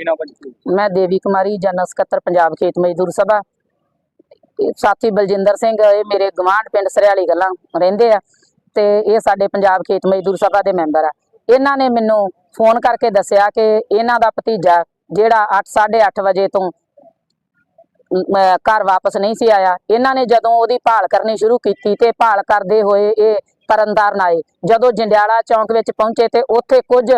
ਕੀ ਨਾਮ ਭਾਜੀ ਮੈਂ ਦੇਵੀ ਕੁਮਾਰੀ ਜਨਰਲ ਸਕੱਤਰ ਪੰਜਾਬ ਖੇਤ ਮਜ਼ਦੂਰ ਸਭਾ। ਸਾਥੀ ਬਲਜਿੰਦਰ ਸਿੰਘ ਇਹ ਮੇਰੇ ਗਵਾਂਢ ਪਿੰਡ ਸਰਿਆਲੀ ਗੱਲਾਂ ਰਹਿੰਦੇ ਆ ਤੇ ਇਹ ਸਾਡੇ ਪੰਜਾਬ ਖੇਤ ਮਜ਼ਦੂਰ ਸਭਾ ਦੇ ਮੈਂਬਰ ਆ। ਇਹਨਾਂ ਨੇ ਮੈਨੂੰ ਫੋਨ ਕਰਕੇ ਦੱਸਿਆ ਕਿ ਇਹਨਾਂ ਦਾ ਭਤੀਜਾ ਜਿਹੜਾ 8:30 ਵਜੇ ਤੋਂ ਅਹ, ਘਰ ਵਾਪਸ ਨਹੀਂ ਸੀ ਆਇਆ ਇਹਨਾਂ ਨੇ ਜਦੋਂ ਉਹਦੀ ਭਾਲ ਕਰਨੀ ਸ਼ੁਰੂ ਕੀਤੀ ਤੇ ਭਾਲ ਕਰਦੇ ਹੋਏ ਇਹ ਤਰਨਤਾਰਨ ਆਏ। ਜਦੋਂ ਜੰਡਿਆਲਾ ਚੌਂਕ ਵਿੱਚ ਪਹੁੰਚੇ ਤੇ ਉੱਥੇ ਕੁਝ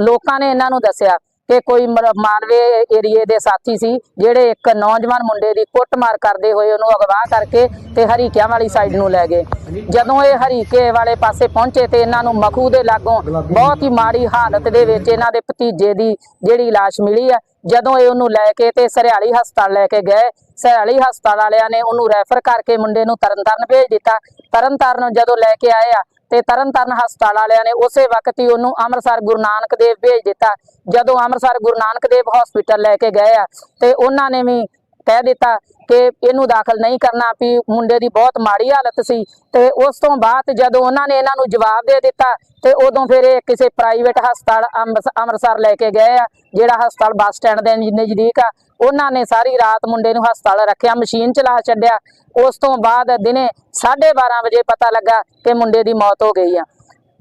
ਲੋਕਾਂ ਨੇ ਇਹਨਾਂ ਨੂੰ ਦੱਸਿਆ ਕਿ ਕੋਈ ਮਾਲਵੇ ਏਰੀਏ ਦੇ ਸਾਥੀ ਸੀ ਜਿਹੜੇ ਇੱਕ ਨੌਜਵਾਨ ਮੁੰਡੇ ਦੀ ਕੁੱਟਮਾਰ ਕਰਦੇ ਹੋਏ ਉਹਨੂੰ ਅਗਵਾ ਕਰਕੇ ਤੇ ਹਰੀਕਿਆਂ ਵਾਲੀ ਸਾਈਡ ਨੂੰ ਲੈ ਗਏ। ਜਦੋਂ ਇਹ ਹਰੀਕੇ ਵਾਲੇ ਪਾਸੇ ਪਹੁੰਚੇ ਤੇ ਇਹਨਾਂ ਨੂੰ ਮਖੂ ਦੇ ਲਾਗੋਂ ਬਹੁਤ ਹੀ ਮਾੜੀ ਹਾਲਤ ਦੇ ਵਿੱਚ ਇਹਨਾਂ ਦੇ ਭਤੀਜੇ ਦੀ ਜਿਹੜੀ ਲਾਸ਼ ਮਿਲੀ ਆ ਜਦੋਂ ਇਹ ਉਹਨੂੰ ਲੈ ਕੇ ਤੇ ਸਰਿਆਲੀ ਹਸਪਤਾਲ ਲੈ ਕੇ ਗਏ ਸਰਿਆਲੀ ਹਸਪਤਾਲ ਵਾਲਿਆਂ ਨੇ ਉਹਨੂੰ ਰੈਫਰ ਕਰਕੇ ਮੁੰਡੇ ਨੂੰ ਤਰਨਤਾਰਨ ਭੇਜ ਦਿੱਤਾ। ਤਰਨਤਾਰਨ ਜਦੋਂ ਲੈ ਕੇ ਆਏ ਆ ਤੇ ਤਰਨਤਾਰਨ ਹਸਪਤਾਲ ਵਾਲਿਆਂ ਨੇ ਉਸੇ ਵਕਤ ਹੀ ਉਹਨੂੰ ਅੰਮ੍ਰਿਤਸਰ ਗੁਰੂ ਨਾਨਕ ਦੇਵ ਭੇਜ ਦਿੱਤਾ। ਜਦੋਂ ਅੰਮ੍ਰਿਤਸਰ ਗੁਰੂ ਨਾਨਕ ਦੇਵ ਹਸਪੀਟਲ ਲੈ ਕੇ ਗਏ ਆ, ਤੇ ਉਹਨਾਂ ਨੇ ਵੀ ਕਹਿ ਦਿੱਤਾ ਕਿ ਇਹਨੂੰ ਦਾਖਲ ਨਹੀਂ ਕਰਨਾ ਵੀ ਮੁੰਡੇ ਦੀ ਬਹੁਤ ਮਾੜੀ ਹਾਲਤ ਸੀ ਤੇ ਉਸ ਤੋਂ ਬਾਅਦ ਜਦੋਂ ਉਹਨਾਂ ਨੇ ਇਹਨਾਂ ਨੂੰ ਜਵਾਬ ਦੇ ਦਿੱਤਾ ਤੇ ਉਦੋਂ ਫਿਰ ਇਹ ਕਿਸੇ ਪ੍ਰਾਈਵੇਟ ਹਸਪਤਾਲ ਅੰਮ੍ਰਿਤ- ਅੰਮ੍ਰਿਤਸਰ ਲੈ ਕੇ ਗਏ ਆ, ਜਿਹੜਾ ਹਸਪਤਾਲ ਬੱਸ ਸਟੈਂਡ ਦੇ ਨਜ਼ਦੀਕ ਆ। ਉਹਨਾਂ ਨੇ ਸਾਰੀ ਰਾਤ ਮੁੰਡੇ ਨੂੰ ਹਸਪਤਾਲ ਰੱਖਿਆ, ਮਸ਼ੀਨ ਚਲਾ ਛੱਡਿਆ। ਉਸ ਤੋਂ ਬਾਅਦ ਦਿਨੇ 12:30 ਵਜੇ ਪਤਾ ਲੱਗਾ ਕਿ ਮੁੰਡੇ ਦੀ ਮੌਤ ਹੋ ਗਈ ਆ।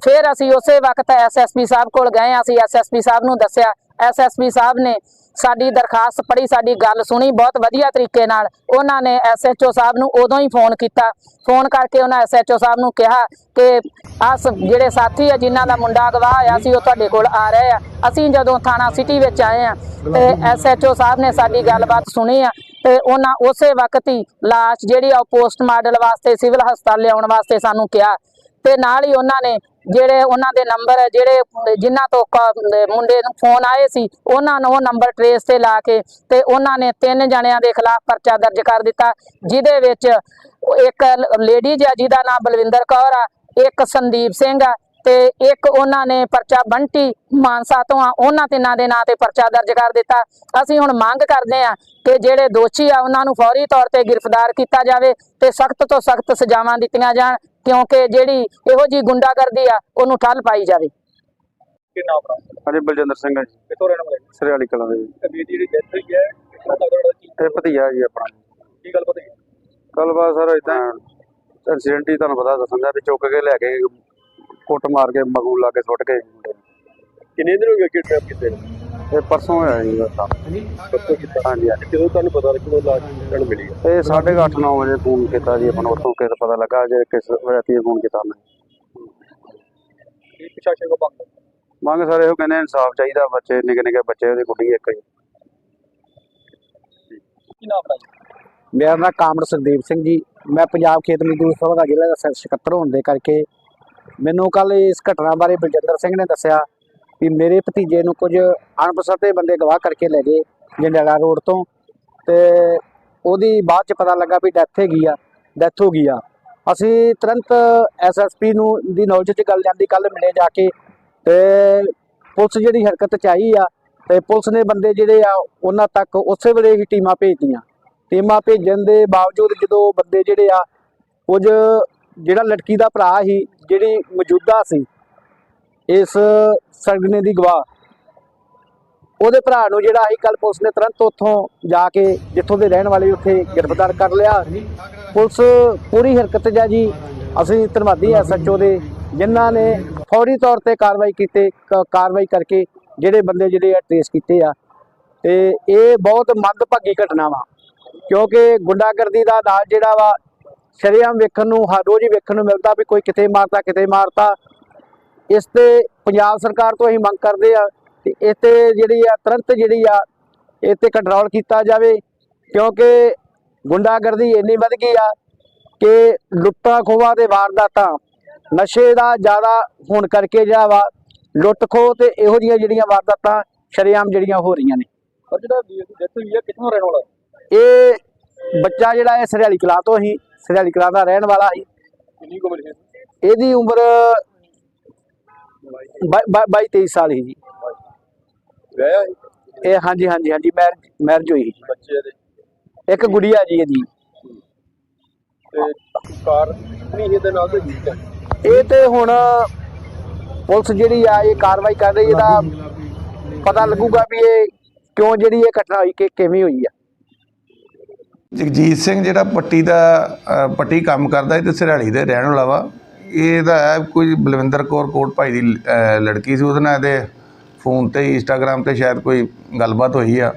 ਫਿਰ ਅਸੀਂ ਉਸੇ ਵਕਤ ਐਸਐਸਪੀ ਸਾਹਿਬ ਕੋਲ ਗਏ ਅਸੀਂ ਐਸਐਸਪੀ ਸਾਹਿਬ ਨੂੰ ਦੱਸਿਆ ਐਸਐਸਪੀ ਸਾਹਿਬ ਨੇ ਸਾਡੀ ਦਰਖਾਸਤ ਪੜ੍ਹੀ, ਸਾਡੀ ਗੱਲ ਸੁਣੀ, ਬਹੁਤ ਵਧੀਆ ਤਰੀਕੇ ਨਾਲ ਉਹਨਾਂ ਨੇ ਐਸਐਚਓ ਸਾਹਿਬ ਨੂੰ ਉਦੋਂ ਹੀ ਫੋਨ ਕੀਤਾ। ਫੋਨ ਕਰਕੇ ਉਹਨਾਂ ਐਸਐਚਓ ਸਾਹਿਬ ਨੂੰ ਕਿਹਾ ਕਿ ਆਸ ਜਿਹੜੇ ਸਾਥੀ ਆ, ਜਿਨ੍ਹਾਂ ਦਾ ਮੁੰਡਾ ਅਗਵਾ ਹੋਇਆ ਸੀ, ਉਹ ਤੁਹਾਡੇ ਕੋਲ ਆ ਰਹੇ ਆ। ਅਸੀਂ ਜਦੋਂ ਥਾਣਾ ਸਿਟੀ ਵਿੱਚ ਆਏ ਆ, ਤੇ ਐਸਐਚਓ ਸਾਹਿਬ ਨੇ ਸਾਡੀ ਗੱਲਬਾਤ ਸੁਣੀ ਆ, ਤੇ ਉਹਨਾਂ ਉਸੇ ਵਕਤ ਹੀ ਲਾਸ਼ ਜਿਹੜੀ ਆ ਪੋਸਟ ਮਾਡਲ ਵਾਸਤੇ, ਸਿਵਲ ਹਸਪਤਾਲ ਲਿਆਉਣ ਵਾਸਤੇ ਸਾਨੂੰ ਕਿਹਾ। ਤੇ ਨਾਲ ਹੀ ਉਹਨਾਂ ਨੇ ਜਿਹੜੇ ਉਹਨਾਂ ਦੇ ਨੰਬਰ ਜਿਹੜੇ, ਜਿਨ੍ਹਾਂ ਤੋਂ ਕ- ਮੁੰਡੇ ਨੂੰ ਫੋਨ ਆਏ ਸੀ, ਉਹਨਾਂ ਨੂੰ ਉਹ ਨੰਬਰ ਟਰੇਸ ਤੇ ਲਾ ਕੇ ਤੇ ਉਹਨਾਂ ਨੇ ਤਿੰਨ ਜਣਿਆਂ ਦੇ ਖਿਲਾਫ ਪਰਚਾ ਦਰਜ ਕਰ ਦਿੱਤਾ, ਜਿਹਦੇ ਵਿੱਚ ਇੱਕ ਲੇਡੀਜ਼ ਆ ਜਿਹਦਾ ਨਾਮ ਬਲਵਿੰਦਰ ਕੌਰ ਆ, ਇੱਕ ਸੰਦੀਪ ਸਿੰਘ ਆ ਤੇ ਇੱਕ ਉਹਨਾਂ ਨੇ ਪਰਚਾ ਬੰਟੀ ਮਾਨਸਾ ਤੋਂ ਆ ਉਹਨਾਂ ਤਿੰਨਾਂ ਦੇ ਨਾਂ ਤੇ ਪਰਚਾ ਦਰਜ ਕਰ ਦਿੱਤਾ। ਅਸੀਂ ਹੁਣ ਮੰਗ ਕਰਦੇ ਆ ਕਿ ਜਿਹੜੇ ਦੋਸ਼ੀ ਆ ਉਹਨਾਂ ਨੂੰ ਫੌਰੀ ਤੌਰ ਤੇ ਗ੍ਰਿਫਤਾਰ ਕੀਤਾ ਜਾਵੇ ਤੇ ਸਖਤ ਤੋਂ ਸਖਤ ਸਜ਼ਾਵਾਂ ਦਿੱਤੀਆਂ ਜਾਣ ਕਿਉਂਕਿ ਜਿਹੜੀ ਇਹੋ ਜੀ ਗੁੰਡਾਗਰਦੀ ਆ ਉਹਨੂੰ ਠੱਲ ਪਾਈ ਜਾਵੇ। ਕੀ ਨਾਮ ਆਪਣਾ? ਹਾਂਜੀ ਬਲਜਿੰਦਰ ਸਿੰਘ ਹੈ ਜੀ। ਕਿੱਥੋਂ ਰਹਿਣ ਵਾਲੇ? ਸਰਿਆਲੀ ਕਲਾਂ ਦੇ ਜੀ। ਤੇ ਜਿਹੜੀ ਡੈਥ ਹੋਈ ਹੈ ਕਿੰਨਾ ਤਗੜਾ ਕੀ? ਇਹ ਭਤੀਆ ਜੀ ਆਪਣਾ ਕੀ ਗੱਲ ਪਤਾ ਹੈ ਕੱਲ ਬਾਅਦ ਸਰ ਇਦਾਂ ਐਕਸੀਡੈਂਟ ਹੀ ਤੁਹਾਨੂੰ ਪਤਾ ਦੱਸਣ ਦਾ ਵੀ ਚੁੱਕ ਕੇ ਲੈ ਕੇ ਕੁੱਟ ਮਾਰ ਕੇ ਮਗੂ ਲਾ ਕੇ ਸੁੱਟ ਕੇ ਮੁੰਡੇ ਨੂੰ। ਕਿੰਨੇ ਦਿਨ ਹੋ ਗਏ ਕਿ ਟ੍ਰੈਪ ਕੀਤੇ ਇਹ ਪਰਸੋਂ ਹੋਇਆ ਜੀ ਬਸ ਕਦੋਂ ਕੀਤਾ। ਹਾਂਜੀ ਹਾਂਜੀ। ਕਿਦੋਂ ਤੁਹਾਨੂੰ ਪਤਾ ਲੱਗਿਆ ਲਾਸ਼ ਤੁਹਾਨੂੰ ਮਿਲੀ? ਹੈ ਇਹ 8:30 9 ਵਜੇ ਫੋਨ ਕੀਤਾ ਜੀ ਆਪਾਂ ਨੂੰ ਉੱਥੋਂ ਕਿਸ ਪਤਾ ਲੱਗਾ ਜੇ ਕਿਸ ਨੇ ਫੋਨ ਕੀਤਾ ਮੈਂ ਕੀ ਪ੍ਰਸ਼ਾਸਨ ਕੋ ਬੰਦ ਮੰਗ ਸਰ ਇਹੋ ਕਹਿੰਦੇ ਇਨਸਾਫ ਚਾਹੀਦਾ ਬੱਚੇ ਨਿੱਕੇ ਨਿੱਕੇ ਬੱਚੇ ਉਹਦੀ ਕੁੜੀ ਇੱਕ ਹੀ ਕੀ ਨਾਮ ਆਪਣਾ ਜੀ? ਮੇਰਾ ਨਾਮ ਕਾਮੜ ਸੁਖਦੇਵ ਸਿੰਘ ਜੀ। ਮੈਂ ਪੰਜਾਬ ਖੇਤ ਮਜ਼ਦੂਰ ਸਭਾ ਦਾ ਜ਼ਿਲ੍ਹਾ ਦਾ ਸੈ- ਸਕੱਤਰ ਹੋਣ ਦੇ ਕਰਕੇ ਮੈਨੂੰ ਕੱਲ ਇਸ ਘਟਨਾ ਬਾਰੇ ਬਲਜਿੰਦਰ ਸਿੰਘ ਨੇ ਦੱਸਿਆ ਕਿ ਮੇਰੇ ਭਤੀਜੇ ਨੂੰ ਕੁਝ ਅਣਪਛਾਤੇ ਬੰਦੇ ਗਵਾਹ ਕਰਕੇ ਲੈ ਗਏ ਜੰਡਿਆਲਾ ਰੋਡ ਤੋਂ ਤੇ ਉਹਦੀ ਬਾਅਦ ਚ ਪਤਾ ਲੱਗਾ ਵੀ ਡੈਥ ਹੈਗੀ ਆ ਡੈਥ ਹੋ ਗਈ ਆ। ਅਸੀਂ ਤੁਰੰਤ ਐਸਐਸਪੀ ਨੂੰ ਦੀ ਨੌਲੇਜ ਚ ਗੱਲ ਜਾਂਦੀ ਕੱਲ ਮਿਲੇ ਜਾ ਕੇ ਤੇ ਪੁਲਿਸ ਜਿਹੜੀ ਹਰਕਤ ਚ ਆਈ ਆ ਤੇ ਪੁਲਿਸ ਨੇ ਬੰਦੇ ਜਿਹੜੇ ਆ ਉਹਨਾਂ ਤੱਕ ਉਸੇ ਵੇਲੇ ਹੀ ਟੀਮਾਂ ਭੇਜਦੀਆਂ ਟੀਮਾਂ ਭੇਜਣ ਦੇ ਬਾਵਜੂਦ ਜਦੋਂ ਬੰਦੇ ਜਿਹੜੇ ਆ ਕੁਝ ਜਿਹੜਾ ਲੜਕੀ ਦਾ ਭਰਾ ਸੀ, ਜਿਹੜੀ ਮੌਜੂਦਾ ਸੀ, ਇਸ ਸਰਗਨੇ ਦੀ ਗਵਾਹ, ਉਹਦੇ ਭਰਾ ਨੂੰ ਜਿਹੜਾ ਸੀ ਕੱਲ ਪੁਲਿਸ ਨੇ ਤੁਰੰਤ ਉੱਥੋਂ ਜਾ ਕੇ, ਜਿੱਥੋਂ ਦੇ ਰਹਿਣ ਵਾਲੇ ਉੱਥੇ ਗ੍ਰਿਫਤਾਰ ਕਰ ਲਿਆ। ਪੁਲਿਸ ਪੂਰੀ ਹਰਕਤ 'ਚ ਜੀ। ਅਸੀਂ ਧੰਨਵਾਦੀ ਐਸਐਚਓ ਦੇ, ਜਿਨ੍ਹਾਂ ਨੇ ਫੌਰੀ ਤੌਰ ਤੇ ਕਾਰਵਾਈ ਕੀਤੇ ਕਾਰਵਾਈ ਕਰਕੇ ਜਿਹੜੇ ਬੰਦੇ ਜਿਹੜੇ ਆ ਟ੍ਰੇਸ ਕੀਤੇ ਆ। ਤੇ ਇਹ ਬਹੁਤ ਮੰਦਭਾਗੀ ਘਟਨਾ ਵਾ, ਕਿਉਂਕਿ ਗੁੰਡਾਗਰਦੀ ਦਾ ਨਾਲ ਜਿਹੜਾ ਵਾ ਸ਼ਰੇਆਮ ਵੇਖਣ ਨੂੰ ਹਰ ਰੋਜ਼ ਹੀ ਵੇਖਣ ਨੂੰ ਮਿਲਦਾ ਵੀ ਕੋਈ ਕਿਤੇ ਮਾਰਦਾ ਕਿਤੇ ਮਾਰਤਾ ਇਸ ਤੇ ਪੰਜਾਬ ਸਰਕਾਰ ਤੋਂ ਅਸੀਂ ਮੰਗ ਕਰਦੇ ਆ ਕਿ ਇਸ ਤੇ ਜਿਹੜੀ ਆ ਤੁਰੰਤ ਜਿਹੜੀ ਆ ਇਹ ਤੇ ਕੰਟਰੋਲ ਕੀਤਾ ਜਾਵੇ। ਕਿਉਂਕਿ ਗੁੰਡਾਗਰਦੀ ਇੰਨੀ ਵੱਧ ਗਈ ਆ ਕਿ ਲੁੱਟਾਂ ਖੋਹਾਂ ਦੇ ਵਾਰਦਾਤਾਂ ਨਸ਼ੇ ਦਾ ਜ਼ਿਆਦਾ ਹੋਣ ਕਰਕੇ ਜਿਹੜਾ ਵਾ ਲੁੱਟ ਖੋਹ ਤੇ ਇਹੋ ਜਿਹੀਆਂ ਜਿਹੜੀਆਂ ਵਾਰਦਾਤਾਂ ਸ਼ਰੇਆਮ ਜਿਹੜੀਆਂ ਹੋ ਰਹੀਆਂ ਨੇ। ਪਰ ਜਿਹੜਾ ਡੈਥ ਹੋਈ ਹੈ ਕਿੱਥੋਂ ਰਹਿਣ ਵਾਲਾ ਇਹ ਬੱਚਾ ਜਿਹੜਾ ਹੈ ਸਰਿਆਲੀ ਕਲਾਂ ਤੋਂ ਹੀ ਸਰਿਆਲੀ ਕਲਾਂ ਦਾ ਰਹਿਣ ਵਾਲਾ ਸੀ। ਕਿੰਨੀ ਉਮਰ ਹੈ ਇਹਦੀ ਉਮਰ 22 23 ਸਾਲ ਹੀ ਜੀ। ਵਿਆਹਿਆ ਹੈ ਇਹ ਹਾਂਜੀ ਹਾਂਜੀ ਹਾਂਜੀ ਮੈਰਿਜ ਮੈਰਿਜ ਹੋਈ ਸੀ। ਬੱਚੇ ਦੇ? ਇੱਕ ਗੁੜੀਆ ਜੀ ਇਹਦੀ। ਤੇ ਕਾਰ ਨਹੀਂ ਇਹਦੇ ਨਾਲ ਤੇ ਜੀਤ ਹੈ ਇਹ ਤੇ ਹੁਣ ਪੁਲਿਸ ਜਿਹੜੀ ਆ ਇਹ ਕਾਰਵਾਈ ਕਰ ਰਹੀ ਇਹਦਾ ਪਤਾ ਲੱਗੂਗਾ ਵੀ ਇਹ ਕਿਉਂ ਜਿਹੜੀ ਇਹ ਘਟਨਾ ਹੋਈ ਕਿ ਕਿਵੇਂ ਹੋਈ ਆ। ਜਗਜੀਤ ਸਿੰਘ ਜਿਹੜਾ ਪੱਟੀ ਦਾ ਪੱਟੀ ਕੰਮ ਕਰਦਾ ਇਹ ਤੇ ਸਿਰਾੜੀ ਦੇ ਰਹਿਣ ਵਾਲਾ ਵਾ, ਇਹਦਾ ਹੈ ਕੋਈ ਬਲਵਿੰਦਰ ਕੌਰ ਕੋਟ ਭਾਈ ਦੀ ਲੜਕੀ ਸੀ, ਉਹਦੇ ਨਾਲ ਇਹਦੇ ਫੋਨ ਤੇ ਇੰਸਟਾਗ੍ਰam ਤੇ ਸ਼ਾਇਦ ਕੋਈ ਗੱਲਬਾਤ ਹੋਈ ਆ।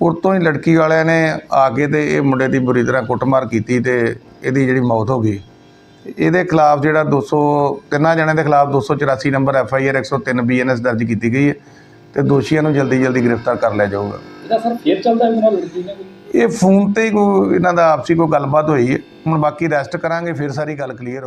ਉਰ ਹੀ ਲੜਕੀ ਵਾਲਿਆਂ ਨੇ ਆ ਕੇ ਤੇ ਇਹ ਮੁੰਡੇ ਦੀ ਬੁਰੀ ਤਰ੍ਹਾਂ ਕੁੱਟਮਾਰ ਕੀਤੀ ਤੇ ਇਹਦੀ ਜਿਹੜੀ ਮੌਤ ਹੋ ਗਈ। ਇਹਦੇ ਖਿਲਾਫ ਜਿਹੜਾ 200 ਤਿੰਨਾਂ ਜਣਿਆਂ ਦੇ ਖਿਲਾਫ 284 number F I R 103 B N S ਦਰਜ ਕੀਤੀ ਗਈ ਹੈ ਤੇ ਦੋਸ਼ੀਆਂ ਨੂੰ ਜਲਦੀ ਜਲਦੀ ਗ੍ਰਿਫਤਾਰ ਕਰ ਲਿਆ ਜਾਊਗਾ। ਇਹਦਾ ਸਰ ਫੇਰ ਚੱਲਦਾ ਇਹਨਾਂ ਲੜਕੀ ਨੇ ਇਹ ਫੋਨ ਤੇ ਹੀ ਕੋਈ ਇਹਨਾਂ ਦਾ ਆਪਸੀ ਕੋਈ ਗੱਲਬਾਤ ਹੋਈ ਹੈ। ਹੁਣ ਬਾਕੀ ਰੈਸਟ ਕਰਾਂਗੇ, ਫਿਰ ਸਾਰੀ ਗੱਲ ਕਲੀਅਰ ਹੋ